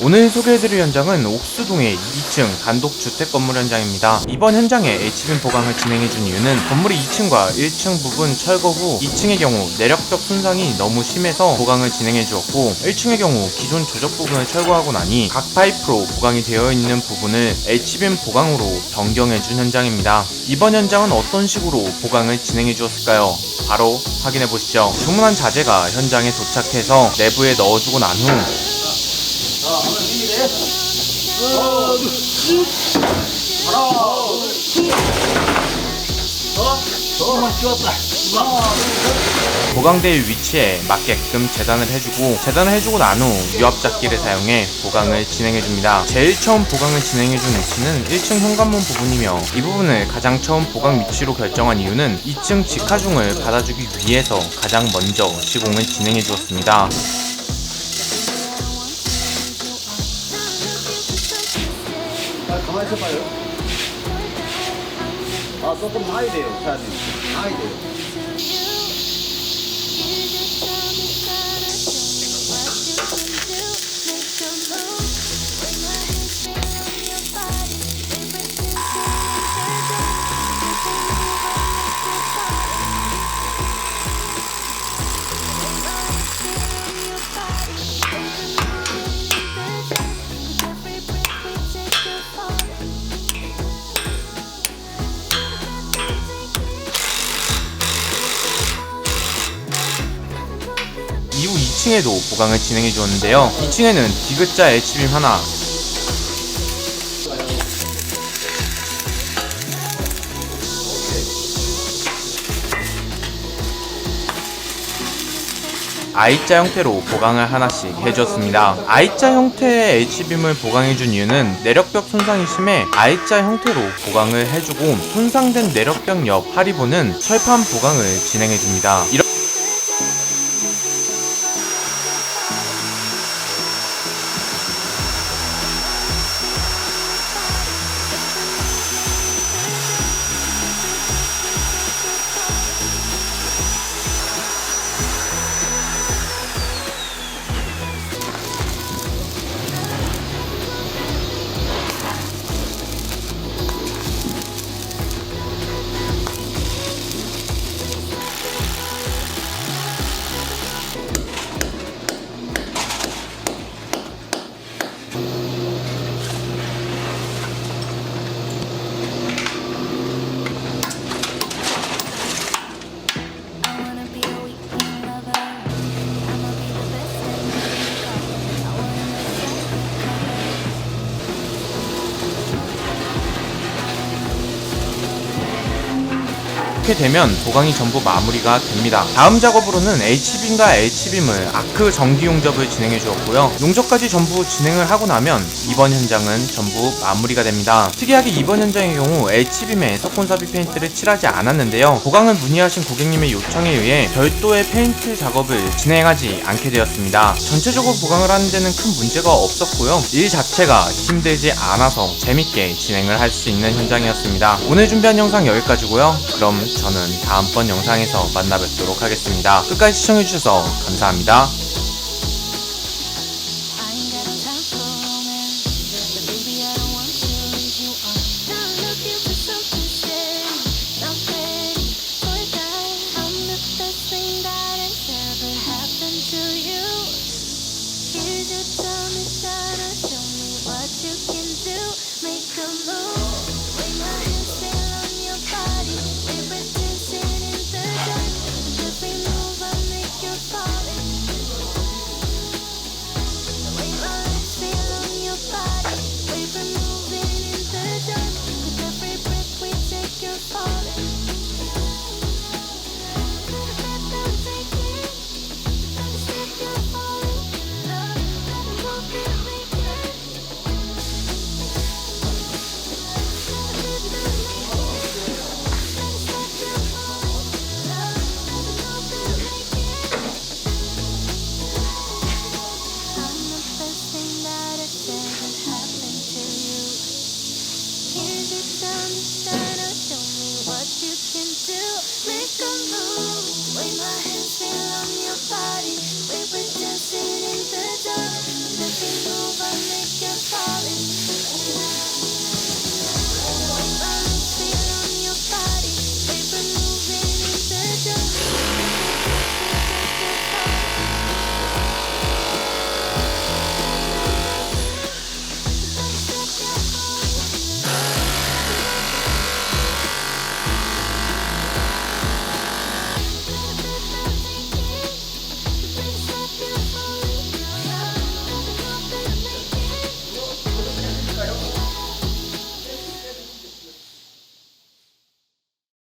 오늘 소개해드릴 현장은 옥수동의 2층 단독주택 건물 현장입니다. 이번 현장에 H빔 보강을 진행해준 이유는 건물의 2층과 1층 부분 철거 후 2층의 경우 내력벽 손상이 너무 심해서 보강을 진행해주었고 1층의 경우 기존 조적 부분을 철거하고 나니 각 파이프로 보강이 되어 있는 부분을 H빔 보강으로 변경해준 현장입니다. 이번 현장은 어떤 식으로 보강을 진행해주었을까요? 바로 확인해보시죠. 주문한 자재가 현장에 도착해서 내부에 넣어주고 난 후 보강대의 위치에 맞게끔 재단을 해주고 재단을 해주고 난 후 유압작기를 사용해 보강을 진행해줍니다. 제일 처음 보강을 진행해준 위치는 1층 현관문 부분이며 이 부분을 가장 처음 보강 위치로 결정한 이유는 2층 직하중을 받아주기 위해서 가장 먼저 시공을 진행해주었습니다. 있어봐요. 아, 조금 나야 돼요, 사장님. 나야 돼요. 2층에도 보강을 진행해 주었는데요. 2층에는 디귿자 H빔 하나, I자 형태로 보강을 하나씩 해주었습니다. I자 형태의 H빔을 보강해준 이유는 내력벽 손상이 심해 I자 형태로 보강을 해주고 손상된 내력벽 옆 하리보는 철판 보강을 진행해줍니다. 이렇게 되면 보강이 전부 마무리가 됩니다. 다음 작업으로는 H빔과 H빔을 아크 전기 용접을 진행해 주었고요. 용접까지 전부 진행을 하고 나면 이번 현장은 전부 마무리가 됩니다. 특이하게 이번 현장의 경우 H빔에 석곤 삽입 페인트를 칠하지 않았는데요. 보강을 문의하신 고객님의 요청에 의해 별도의 페인트 작업을 진행하지 않게 되었습니다. 전체적으로 보강을 하는 데는 큰 문제가 없었고요. 일 자체가 힘들지 않아서 재밌게 진행을 할 수 있는 현장이었습니다. 오늘 준비한 영상 여기까지고요. 그럼 저는 다음번 영상에서 만나 뵙도록 하겠습니다. 끝까지 시청해주셔서 감사합니다.